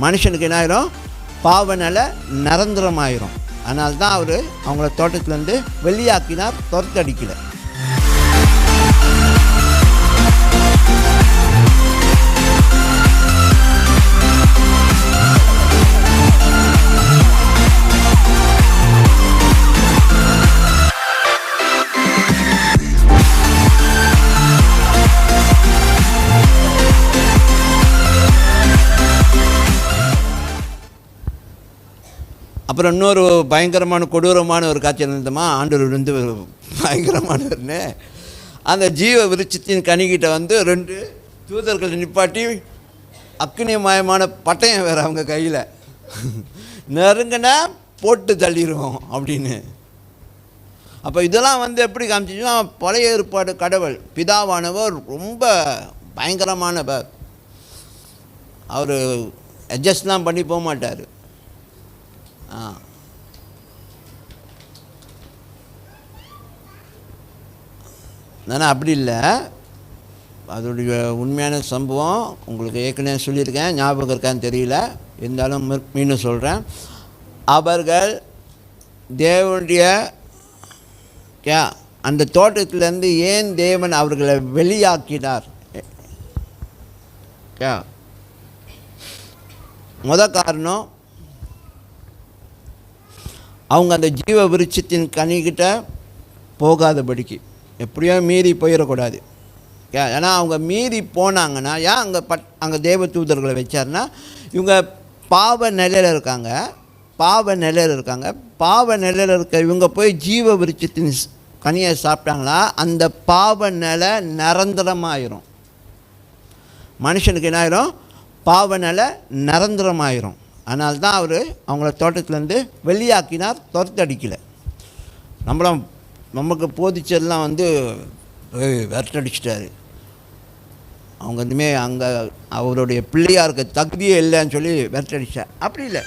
மனுஷனுக்கு என்ன ஆயிரும்? பாவ நிரந்தரமாயிரும். அதனால்தான் அவர் அவங்கள தோட்டத்துலேருந்து வெளியாக்கினார் துரத்தடிக்கலை. அப்புறம் இன்னொரு பயங்கரமான கொடூரமான ஒரு காட்சி இருந்ததுமா ஆண்டவர் வந்து பயங்கரமானவர்னு. அந்த ஜீவ விருட்சத்தின் கனிக்கிட்ட வந்து ரெண்டு தூதர்கள் நிப்பாட்டி அக்னிமயமான பட்டயம் வேறு அவங்க கையில். நெருங்கினா போட்டு தள்ளிடுவோம் அப்படின்னு. அப்போ இதெல்லாம் வந்து எப்படி காமிச்சிச்சுன்னா பழைய ஏற்பாடு கடவுள் பிதாவானவர் ரொம்ப பயங்கரமானவர் அவர் அட்ஜஸ்ட்லாம் பண்ணி போக மாட்டார். ஆ. ஆனால் அப்படி இல்லை. அதோடைய உண்மையான சம்பவம் உங்களுக்கு ஏற்கனவே சொல்லியிருக்கேன் ஞாபகம் இருக்கான்னு தெரியல. இருந்தாலும் மீ- மீண்டும் சொல்கிறேன் அவர்கள் தேவனுடைய அந்த தோட்டத்திலேருந்து ஏன் தேவன் அவர்களை வெளியாக்கினார்? முத காரணம் அவங்க அந்த ஜீவ விருட்சத்தின் கனிகிட்ட போகாதபடிக்கு. எப்படியோ மீறி போயிடக்கூடாது. ஏன் ஏன்னா அவங்க மீறி போனாங்கன்னா ஏன் அங்கே பட் அங்கே தேவ தூதர்களை வச்சார்னா இவங்க பாவ நிலையில் இருக்காங்க. பாவ நிலையில் இருக்காங்க. பாவ நிலையில் இருக்க இவங்க போய் ஜீவ விருட்சத்தின் கனியை சாப்பிட்டாங்களா அந்த பாவ நிலை நிரந்தரமாயிரும். மனுஷனுக்கு என்ன ஆயிரும் பாவ நிலை நிரந்தரமாயிரும். அதனால தான் அவர் அவங்கள தோட்டத்துலேருந்து வெளியாக்கினார் துரத்தடிக்கலை. நம்மளும் நமக்கு போதிச்சதெல்லாம் வந்து விரட்டடிச்சிட்டாரு. அவங்க இனிமேல் அங்கே அவருடைய பிள்ளையாக இருக்க தகுதியே இல்லைன்னு சொல்லி விரட்டடிச்சார். அப்படி இல்லை.